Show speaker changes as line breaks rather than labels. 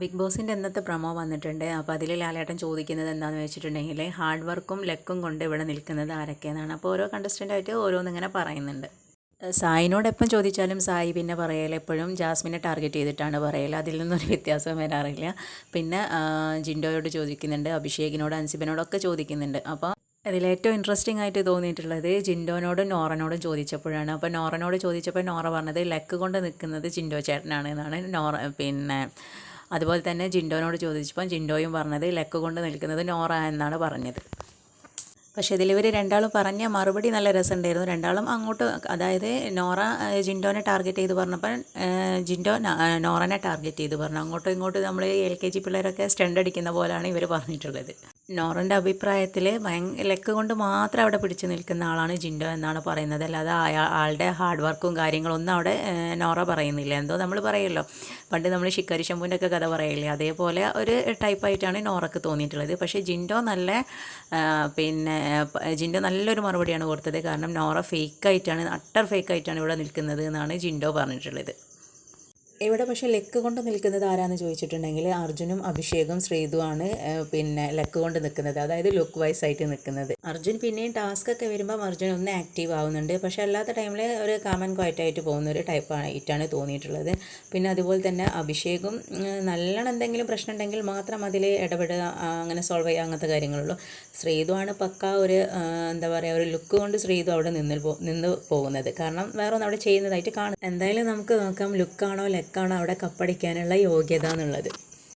Big ബോസിന്റെ ഇന്നത്തെ promo വന്നിട്ടുണ്ട്. അപ്പോൾ അതിൽ ലാലേട്ടൻ ചോദിക്കുന്നത് എന്താണെന്ന് വെച്ചിട്ടുണ്ടെങ്കിൽ ഹാർഡ് വർക്കും ലക്കും കൊണ്ട് ഇവിടെ നിൽക്കുന്നത് ആരൊക്കെയെന്നാണ്. അപ്പോൾ ഓരോ കണ്ടസ്റ്റന്റായിട്ട് ഓരോന്നിങ്ങനെ പറയുന്നുണ്ട്. സായിനോട് എപ്പം ചോദിച്ചാലും സായി പിന്നെ പറയൽ എപ്പോഴും ജാസ്മിനെ ടാർഗറ്റ് ചെയ്തിട്ടാണ് പറയൽ അതിൽ നിന്നൊരു വ്യത്യാസം വരാറില്ല. പിന്നെ ജിൻഡോയോട് ചോദിക്കുന്നുണ്ട് അഭിഷേകിനോട് അൻസിബിനോടൊക്കെ ചോദിക്കുന്നുണ്ട്. അപ്പോൾ അതിൽ ഏറ്റവും ഇൻട്രസ്റ്റിംഗ് ആയിട്ട് തോന്നിയിട്ടുള്ളത് ജിൻഡോനോടും നോറനോടും ചോദിച്ചപ്പോഴാണ്. അപ്പോൾ നോറനോട് ചോദിച്ചപ്പോൾ നോറ പറഞ്ഞത് ലക്ക് കൊണ്ട് നിൽക്കുന്നത് ജിൻഡോ ചേട്ടനാണ് എന്നാണ്. നോറ പിന്നെ അതുപോലെ തന്നെ ജിൻഡോനോട് ചോദിച്ചപ്പോൾ ജിൻഡോയും പറഞ്ഞത് ലക്ക് കൊണ്ട് നിൽക്കുന്നത് നോറ എന്നാണ് പറഞ്ഞത്. പക്ഷേ ഇതിൽ ഇവർ രണ്ടാളും പറഞ്ഞ മറുപടി നല്ല രസമുണ്ടായിരുന്നു. രണ്ടാളും അങ്ങോട്ട് അതായത് നോറ ജിൻഡോനെ ടാർഗറ്റ് ചെയ്ത് പറഞ്ഞപ്പോൾ ജിൻഡോ നോറനെ ടാർഗറ്റ് ചെയ്ത് പറഞ്ഞു. അങ്ങോട്ടും ഇങ്ങോട്ടും നമ്മൾ എൽ കെ ജി പിള്ളേരൊക്കെ സ്റ്റണ്ട് അടിക്കുന്ന പോലെയാണ് ഇവർ പറഞ്ഞിട്ടുള്ളത്. നോറന്റെ അഭിപ്രായത്തിൽ ലെക്ക് കൊണ്ട് മാത്രം അവിടെ പിടിച്ചു നിൽക്കുന്ന ആളാണ് ജിൻഡോ എന്നാണ് പറയുന്നത്. അല്ലാതെ ആളുടെ ഹാർഡ് വർക്കും കാര്യങ്ങളൊന്നും അവിടെ നോറ പറയുന്നില്ല. എന്തോ നമ്മൾ പറയല്ലോ പണ്ട് നമ്മൾ ശിക്കാരി ശംഭുവിന്റെ ഒക്കെ കഥ പറയില്ലേ? അതേപോലെ ഒരു ടൈപ്പായിട്ടാണ് നോറക്ക് തോന്നിയിട്ടുള്ളത്. പക്ഷേ ജിൻഡോ നല്ല പിന്നെ ജിൻഡോ നല്ലൊരു മറുപടിയാണ് കൊടുത്തത്. കാരണം നോറ ഫേക്കായിട്ടാണ് അട്ടർ ഫേക്കായിട്ടാണ് ഇവിടെ നിൽക്കുന്നത് എന്നാണ് ജിൻഡോ പറഞ്ഞിട്ടുള്ളത്. ഇവിടെ പക്ഷേ ലെക്ക് കൊണ്ട് നിൽക്കുന്നത് ആരാന്ന് ചോദിച്ചിട്ടുണ്ടെങ്കിൽ അർജുനും അഭിഷേകും ശ്രീതുവാണ് ഏഹ്, പിന്നെ ലെക്ക് കൊണ്ട് നിൽക്കുന്നത്. അതായത് ലുക്ക് വൈസ് ആയിട്ട് നിൽക്കുന്നത്. അർജുൻ പിന്നെയും ടാസ്ക് ഒക്കെ വരുമ്പോൾ അർജുൻ ഒന്ന് ആക്റ്റീവ് ആവുന്നുണ്ട്. പക്ഷേ അല്ലാത്ത ടൈമിൽ ഒരു കാമൻ ക്വയറ്റ് ആയിട്ട് പോകുന്ന ഒരു ടൈപ്പ് ആയിട്ടാണ് തോന്നിയിട്ടുള്ളത്. പിന്നെ അതുപോലെ തന്നെ അഭിഷേകും നല്ലോണം എന്തെങ്കിലും പ്രശ്നം ഉണ്ടെങ്കിൽ മാത്രം അതിൽ ഇടപെടുക അങ്ങനെ സോൾവ് ചെയ്യുക അങ്ങനത്തെ കാര്യങ്ങളുള്ളൂ. ശ്രീതുവാണ് പക്ക ഒരു എന്താ പറയുക ഒരു ലുക്ക് കൊണ്ട് ശ്രീതു അവിടെ നിന്ന് നിന്ന് പോകുന്നത്. കാരണം വേറെ ഒന്നും അവിടെ ചെയ്യുന്നതായിട്ട് കാണും എന്തായാലും നമുക്ക് നോക്കാം ലുക്കാണോ ലെക്കാണോ അവിടെ കപ്പടിക്കാനുള്ള യോഗ്യത എന്നുള്ളത്.